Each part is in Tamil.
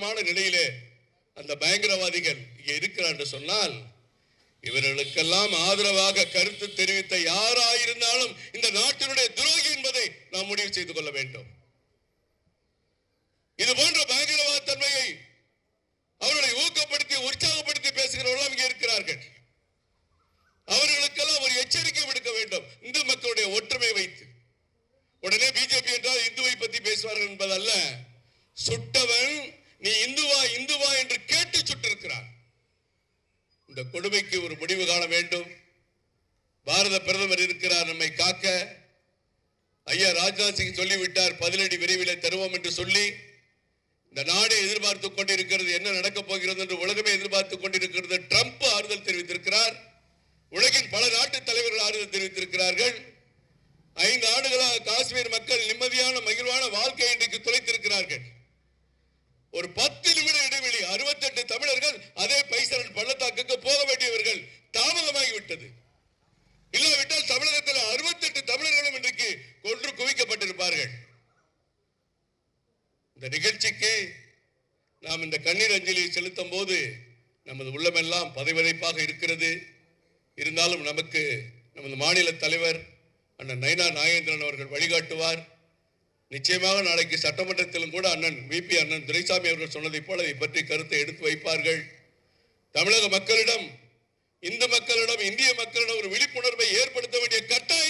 பயங்கரமான நிலையிலே அந்த பயங்கரவாதிகள் இங்கே இருக்கிறார் என்று சொன்னால் இவர்களுக்கெல்லாம் ஆதரவாக கருத்து தெரிவித்த யாராயிருந்தாலும் இந்த நாட்டினுடைய துரோகி என்பதை நாம் முடிவு செய்து கொள்ள வேண்டும். இது போன்ற பயங்கரவாத தன்மையை அவர்களை ஊக்கப்படுத்தி உற்சாகப்படுத்தி பேசுகிறவர்கள் இங்கே இருக்கிறார்கள். அவர்களுக்கெல்லாம் ஒரு எச்சரிக்கை விடுக்க வேண்டும். இந்து மக்களுடைய ஒற்றுமை வைத்து. உடனே பிஜேபி என்றால் இந்துவை பத்தி பேசுவார்கள் என்பதல்ல சுட்டவன் நீ இந்துவா இந்துவா என்று கேட்டு சுட்டிருக்கிறார். இந்த கொடுமைக்கு ஒரு முடிவு காண வேண்டும். பாரத பிரதமர் இருக்கிறார் நம்மை காக்க. ஐயா ராஜ்நாத் சிங் சொல்லிவிட்டார் பதிலடி விரைவிலே தருவோம் என்று சொல்லி. இந்த நாடு எதிர்பார்த்துக் கொண்டிருக்கிறது என்ன நடக்கப் போகிறது என்று உலகமே எதிர்பார்த்துக் கொண்டிருக்கிறது. ட்ரம்ப் ஆறுதல் தெரிவித்திருக்கிறார். உலகின் பல நாட்டு தலைவர்கள் ஆறுதல் தெரிவித்திருக்கிறார்கள். இந்த நிகழ்ச்சிக்கு நாம் இந்த கண்ணீர் அஞ்சலியை செலுத்தும் போது நமது உள்ளமெல்லாம் பதைவதைப்பாக இருக்கிறது. இருந்தாலும் நமக்கு நமது மாநில தலைவர் அண்ணன் நயனா நாகேந்திரன் அவர்கள் வழிகாட்டுவார். நிச்சயமாக நாளைக்கு சட்டமன்றத்திலும் கூட அண்ணன் விபி அண்ணன் துரைசாமி அவர்கள் சொன்னதைப் போல இதை பற்றி கருத்தை எடுத்து வைப்பார்கள். தமிழக மக்களிடம் இந்து மக்களிடம் இந்திய மக்களிடம் ஒரு விழிப்புணர்வை ஏற்படுத்த வேண்டிய கட்டாயம்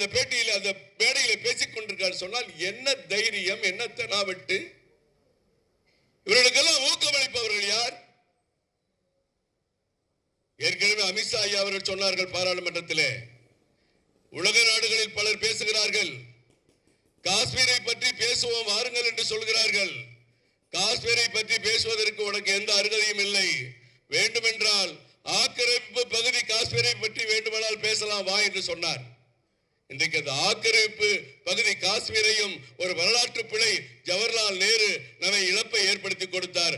அந்த பேட்டியில் அந்த மேடையில பேசிக் கொண்டிருக்காரு. சொன்னால் என்ன தைரியம்? என்ன தெனாவட்டு இவர்களுக்கெல்லாம் ஊக்கமளிப்பவர்கள் யார்? ஏற்கனவே அமித்ஷா ஐயா அவர்கள் சொன்னார்கள் பாராளுமன்றத்தில். உலக நாடுகளில் பலர் பேசுகிறார்கள். காஷ்மீரை பற்றி பேசுவோம் வாருங்கள் என்று சொல்கிறார்கள். காஷ்மீரை பற்றி பேசுவதற்கு உனக்கு எந்த அருகதையும் இல்லை. வேண்டுமென்றால் ஆக்கிரமிப்பு பகுதி காஷ்மீரை பற்றி வேண்டுமானால் பேசலாம் வா என்று சொன்னார். இன்றைக்கு அந்த ஆக்கிரமிப்பு பகுதி காஷ்மீரையும் ஒரு வரலாற்று பிழை ஜவஹர்லால் நேரு நம்மை இழப்பை ஏற்படுத்தி கொடுத்தார்.